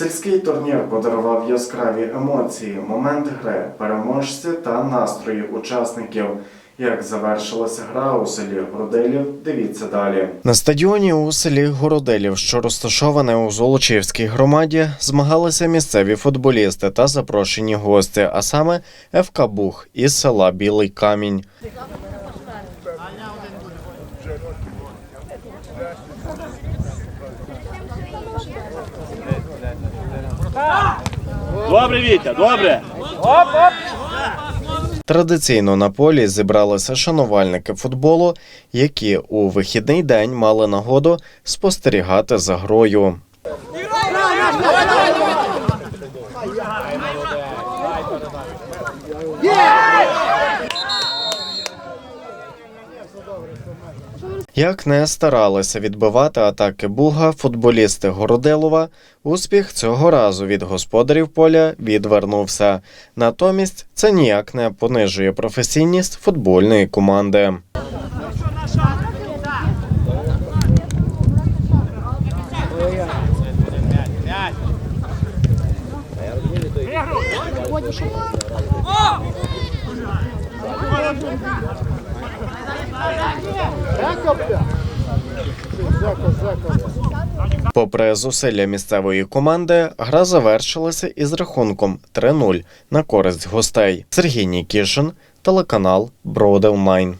Сільський турнір подарував яскраві емоції, моменти гри, переможці та настрої учасників. Як завершилася гра у селі Грудилів, дивіться далі. На стадіоні у селі Городелів, що розташоване у Золочівській громаді, змагалися місцеві футболісти та запрошені гості, а саме ФК Бух із села Білий Камінь. Добре, Вітя, добре. Традиційно на полі зібралися шанувальники футболу, які у вихідний день мали нагоду спостерігати за грою. Як не старалися відбивати атаки Буга, футболісти Городилова, успіх цього разу від господарів поля відвернувся. Натомість це ніяк не понижує професійність футбольної команди. Попри зусилля місцевої команди, гра завершилася із рахунком 3-0 на користь гостей. Сергій Нікішин, телеканал Броделмайн.